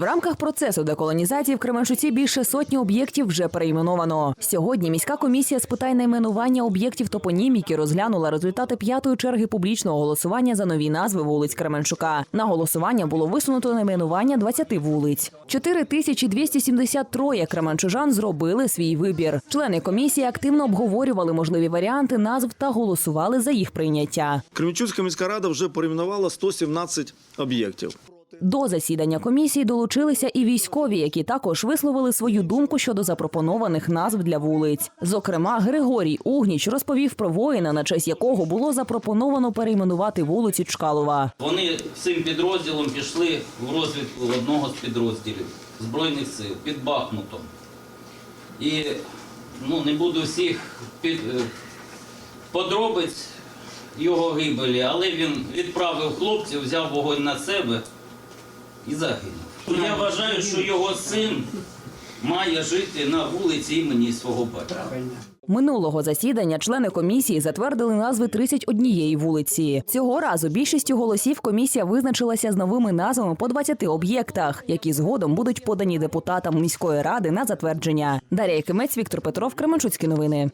В рамках процесу деколонізації в Кременчуці більше сотні об'єктів вже перейменовано. Сьогодні міська комісія з питань найменування об'єктів топоніміки розглянула результати п'ятої черги публічного голосування за нові назви вулиць Кременчука. На голосування було висунуто найменування 20 вулиць. 4273 кременчужан зробили свій вибір. Члени комісії активно обговорювали можливі варіанти назв та голосували за їх прийняття. Кременчуцька міська рада вже перейменувала 117 об'єктів. До засідання комісії долучилися і військові, які також висловили свою думку щодо запропонованих назв для вулиць. Зокрема, Григорій Угніч розповів про воїна, на честь якого було запропоновано перейменувати вулицю Чкалова. Вони всім підрозділом пішли в розвідку одного з підрозділів Збройних сил під Бахмутом. І ну, не буду всіх під, е, подробиць його гибелі, але він відправив хлопців, взяв вогонь на себе і загинув. Я вважаю, що його син має жити на вулиці імені свого батька. Минулого засідання члени комісії затвердили назви 31 вулиці. Цього разу більшістю голосів комісія визначилася з новими назвами по 20 об'єктах, які згодом будуть подані депутатам міської ради на затвердження. Дар'я Якимець, Віктор Петров, Кременчуцькі новини.